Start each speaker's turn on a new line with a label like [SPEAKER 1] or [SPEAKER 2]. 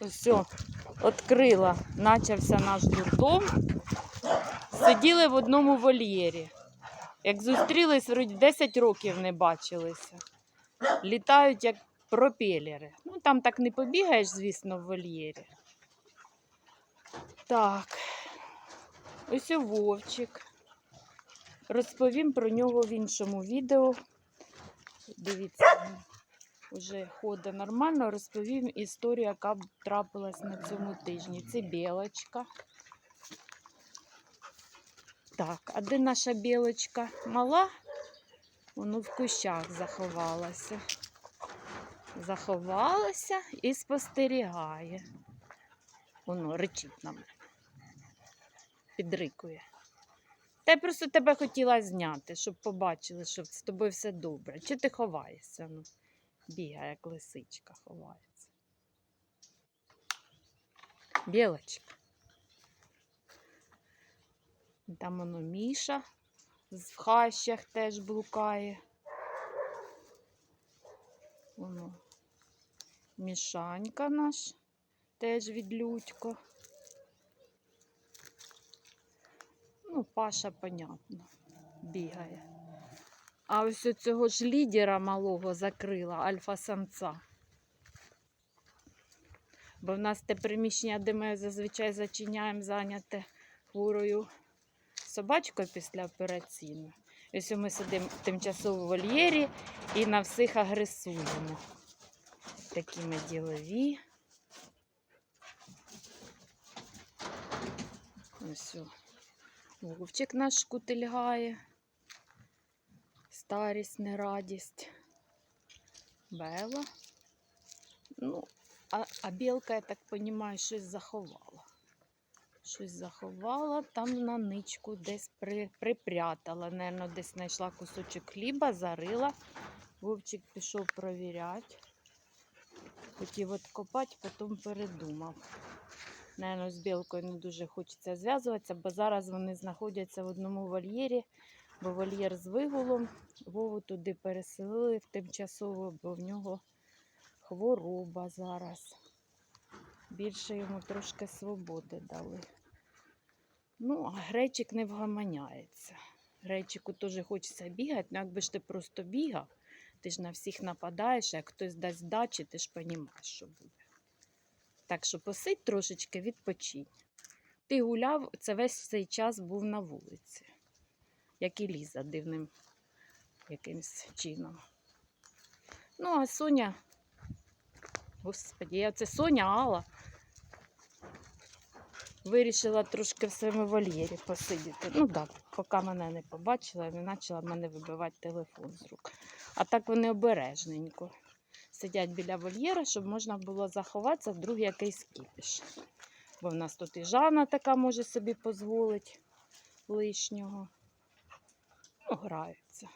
[SPEAKER 1] Все, відкрила, почався наш дурдом. Сиділи в одному вольєрі. Як зустрілись, вроді 10 років не бачилися. Літають як пропелери. Ну, там так не побігаєш, звісно, в вольєрі. Так. Ось Вовчик. Розповім про нього в іншому відео. Дивіться, вже ходить нормально. Розповім історію, яка трапилась на цьому тижні. Це білочка. Так, а де наша білочка? Мала? Воно в кущах заховалася. Заховалася і спостерігає. Воно речить на мене. Підрикує. Та я просто тебе хотіла зняти, щоб побачили, що з тобою все добре. Чи ти ховаєшся? Ну, бігає, як лисичка ховається. Білочка. Там воно Міша в хащах теж блукає. Воно Мішанька наш теж від Людько. Ну, Паша, понятно, бігає. А ось цього ж лідера малого закрила, альфа-самця. Бо в нас те приміщення, де ми зазвичай зачиняємо, зайняте хворою собачкою післяопераційно. Ось ми сидимо тимчасово в вольєрі і на всіх агресуємо. Такі ми ділові. Ось. Вовчик наш кутильгає. Старість, не радість. Бела. Ну, а, а білка, я так розумію, щось заховала. Щось заховала, там на ничку десь при, припрятала. Наверно, десь знайшла кусочок хліба, зарила. Вовчик пішов провіряти. Хотів откопати, потім передумав. Наверно, з білкою не дуже хочеться зв'язуватися, бо зараз вони знаходяться в одному вольєрі, бо вольєр з вигулом. Вову туди переселили тимчасово, бо в нього хвороба зараз. Більше йому трошки свободи дали. Ну, а гречик не вгаманяється. Гречику теж хочеться бігати, ну якби ж ти просто бігав, ти ж на всіх нападаєш, а як хтось дасть дачі, ти ж розумієш, що буде. Так що посидь трошечки, відпочинь. Ти гуляв, це весь цей час був на вулиці, як і Ліза дивним якимсь чином. Ну, а Соня, господі, я це Соня Алла. Вирішила трошки в своєму вольєрі посидіти. Ну так, поки мене не побачила, не почала мене вибивати телефон з рук. А так вони обережненько сидять біля вольєра, щоб можна було заховатися, вдруг якийсь кіпіш. Бо в нас тут і Жанна така може собі дозволити лишнього. Ну, граються.